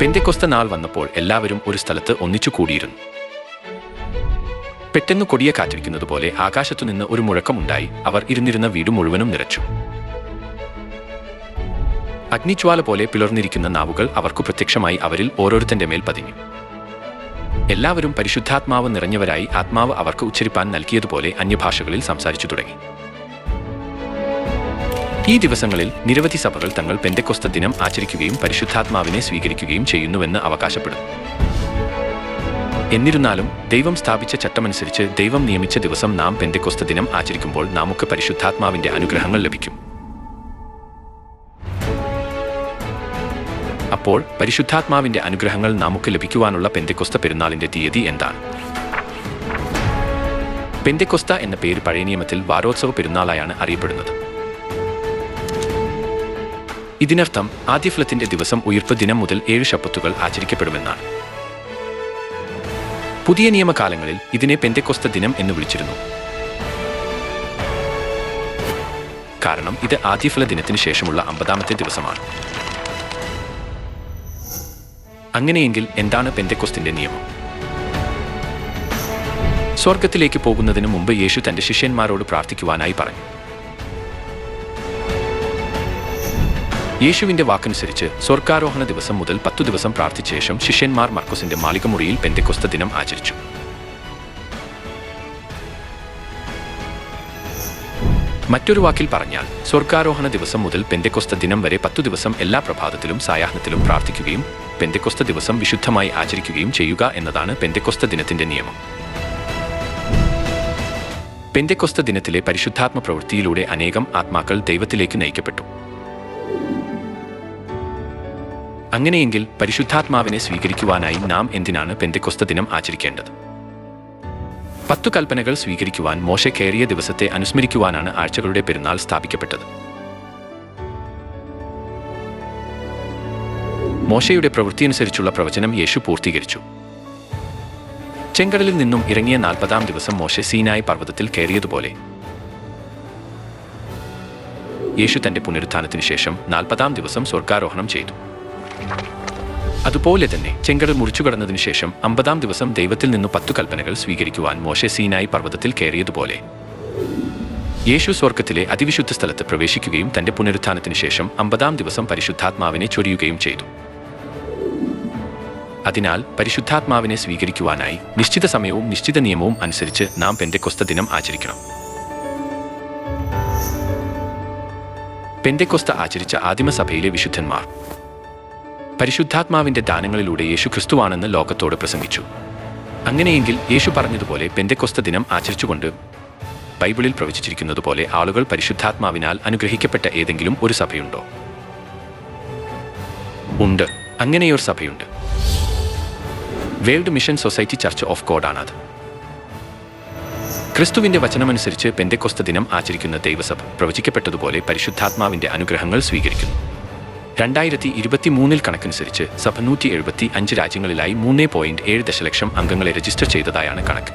പെന്തെക്കൊസ്ത നാൾ വന്നപ്പോൾ എല്ലാവരും ഒരു സ്ഥലത്ത് ഒന്നിച്ചു കൂടിയിരുന്നു. പെട്ടെന്ന് കൊടിയ കാറ്റിരിക്കുന്നത് പോലെ ആകാശത്തുനിന്ന് ഒരു മുഴക്കമുണ്ടായി. അവർ ഇരുന്നിരുന്ന വീട് മുഴുവനും നിറച്ചു. അഗ്നിജ്വാല പോലെ പിളർന്നിരിക്കുന്ന നാവുകൾ അവർക്ക് പ്രത്യക്ഷമായി അവരിൽ ഓരോരുത്തന്റെ മേൽ പതിഞ്ഞു. എല്ലാവരും പരിശുദ്ധാത്മാവ് നിറഞ്ഞവരായി ആത്മാവ് അവർക്ക് ഉച്ചരിപ്പാൻ നൽകിയതുപോലെ അന്യഭാഷകളിൽ സംസാരിച്ചു തുടങ്ങി. ഈ ദിവസങ്ങളിൽ നിരവധി സഭകൾ തങ്ങൾ പെന്തക്കൊസ്ത ദിനം ആചരിക്കുകയും പരിശുദ്ധാത്മാവിനെ സ്വീകരിക്കുകയും ചെയ്യുന്നുവെന്ന് അവകാശപ്പെടുന്നു എന്നിരുന്നാലും ദൈവം സ്ഥാപിച്ച ചട്ടമനുസരിച്ച് ദൈവം നിയമിച്ച ദിവസം നാം പെന്തക്കൊസ്ത ദിനം ആചരിക്കുമ്പോൾ നമുക്ക് പരിശുദ്ധാത്മാവിന്റെ അനുഗ്രഹങ്ങൾ ലഭിക്കും. അപ്പോൾ പരിശുദ്ധാത്മാവിന്റെ അനുഗ്രഹങ്ങൾ നമുക്ക് ലഭിക്കുവാനുള്ള പെന്തക്കൊസ്ത പെരുന്നാളിന്റെ തീയതി എന്താണ്? പെന്തക്കൊസ്ത എന്ന പേര് പഴയ നിയമത്തിൽ വാരോത്സവ പെരുന്നാളായാണ് അറിയപ്പെടുന്നത്. ഇതിനർത്ഥം ആദ്യഫലത്തിന്റെ ദിവസം ഉയർപ്പ് ദിനം മുതൽ ഏഴ് ശപ്പത്തുകൾ ആചരിക്കപ്പെടുമെന്നാണ്. പുതിയ നിയമകാലങ്ങളിൽ ഇതിനെ പെന്തക്കൊസ്ത ദിനം എന്ന് വിളിച്ചിരുന്നു. കാരണം ഇത് ആദ്യഫല ദിനത്തിന് ശേഷമുള്ള അമ്പതാമത്തെ ദിവസമാണ്. അങ്ങനെയെങ്കിൽ എന്താണ് പെന്തക്കൊസ്തിന്റെ നിയമം? സ്വർഗത്തിലേക്ക് പോകുന്നതിന് മുമ്പ് യേശു തന്റെ ശിഷ്യന്മാരോട് പ്രാർത്ഥിക്കുവാനായി പറഞ്ഞു. യേശുവിന്റെ വാക്കനുസരിച്ച് സ്വർഗാരോഹണ ദിവസം മുതൽ പത്തു ദിവസം പ്രാർത്ഥിച്ച ശേഷം ശിഷ്യന്മാർ മർക്കോസിന്റെ മാളികമുറിയിൽ പെന്തക്കൊസ്ത ദിനം ആചരിച്ചു. മറ്റൊരു വാക്കിൽ പറഞ്ഞാൽ സ്വർഗാരോഹണ ദിവസം മുതൽ പെന്തക്കൊസ്ത ദിനം വരെ പത്തു ദിവസം എല്ലാ പ്രഭാതത്തിലും സായാഹ്നത്തിലും പ്രാർത്ഥിക്കുകയും പെന്തക്കൊസ്ത ദിവസം വിശുദ്ധമായി ആചരിക്കുകയും ചെയ്യുക എന്നതാണ് പെന്തക്കൊസ്ത ദിനത്തിന്റെ നിയമം. പെന്തക്കൊസ്ത ദിനത്തിലെ പരിശുദ്ധാത്മ പ്രവൃത്തിയിലൂടെ അനേകം ആത്മാക്കൾ ദൈവത്തിലേക്ക് നയിക്കപ്പെട്ടു. അങ്ങനെയെങ്കിൽ പരിശുദ്ധാത്മാവിനെ സ്വീകരിക്കുവാനായി നാം എന്തിനാണ് പെന്തിക്കൊസ്ത ദിനം ആചരിക്കേണ്ടത്? പത്തു കൽപ്പനകൾ സ്വീകരിക്കുവാൻ മോശ കയറിയ ദിവസത്തെ അനുസ്മരിക്കുവാനാണ് ആഴ്ചകളുടെ പെരുന്നാൾ സ്ഥാപിക്കപ്പെട്ടത്. മോശയുടെ പ്രവൃത്തിയനുസരിച്ചുള്ള പ്രവചനം യേശു പൂർത്തീകരിച്ചു. ചെങ്കടലിൽ നിന്നും ഇറങ്ങിയ നാൽപ്പതാം ദിവസം മോശ സീനായി പർവതത്തിൽ കയറിയതുപോലെ. യേശു തന്റെ പുനരുത്ഥാനത്തിന് ശേഷം നാൽപ്പതാം ദിവസം സ്വർഗാരോഹണം ചെയ്തു. അതുപോലെ തന്നെ ചെങ്കടൽ മുറിച്ചു കടന്നതിനു ശേഷം അമ്പതാം ദിവസം ദൈവത്തിൽ നിന്ന് പത്തു കൽപ്പനകൾ സ്വീകരിക്കുവാൻ മോശ സീനായി പർവതത്തിൽ കയറിയതുപോലെ. യേശു സ്വർഗത്തിലെ അതിവിശുദ്ധ സ്ഥലത്ത് പ്രവേശിക്കുകയും തന്റെ പുനരുത്ഥാനത്തിന് ശേഷം അമ്പതാം ദിവസം പരിശുദ്ധാത്മാവിനെ ചൊരിയുകയും ചെയ്തു. അതിനാൽ പരിശുദ്ധാത്മാവിനെ സ്വീകരിക്കുവാനായി നിശ്ചിത സമയവും നിശ്ചിത നിയമവും അനുസരിച്ച് നാം പെന്റെ ദിനം ആചരിക്കണം. പെന്റെ ആചരിച്ച ആദിമസഭയിലെ വിശുദ്ധന്മാർ പരിശുദ്ധാത്മാവിന്റെ ദാനങ്ങളിലൂടെ യേശു ക്രിസ്തുവാണെന്ന് ലോകത്തോട് പ്രസംഗിച്ചു. അങ്ങനെയെങ്കിൽ യേശു പറഞ്ഞതുപോലെ പെന്തക്കൊസ്ത ദിനം ആചരിച്ചുകൊണ്ട് ബൈബിളിൽ പ്രവചിച്ചിരിക്കുന്നതുപോലെ ആളുകൾ പരിശുദ്ധാത്മാവിനാൽ അനുഗ്രഹിക്കപ്പെട്ട ഏതെങ്കിലും ഒരു സഭയുണ്ടോ? ഉണ്ട്. അങ്ങനെയൊരു സഭയുണ്ട്. World mission society church of ഗോഡാണത്. ക്രിസ്തുവിന്റെ വചനമനുസരിച്ച് പെന്തക്കൊസ്ത ദിനം ആചരിക്കുന്ന ദൈവസഭ പ്രവചിക്കപ്പെട്ടതുപോലെ പരിശുദ്ധാത്മാവിന്റെ അനുഗ്രഹങ്ങൾ സ്വീകരിക്കുന്നു. രണ്ടായിരത്തി ഇരുപത്തി മൂന്നിൽ കണക്കനുസരിച്ച് സഭ നൂറ്റി എഴുപത്തി അഞ്ച് രാജ്യങ്ങളിലായി മൂന്ന് പോയിന്റ് ഏഴ് ദശലക്ഷം അംഗങ്ങളെ രജിസ്റ്റർ ചെയ്തതായാണ് കണക്ക്.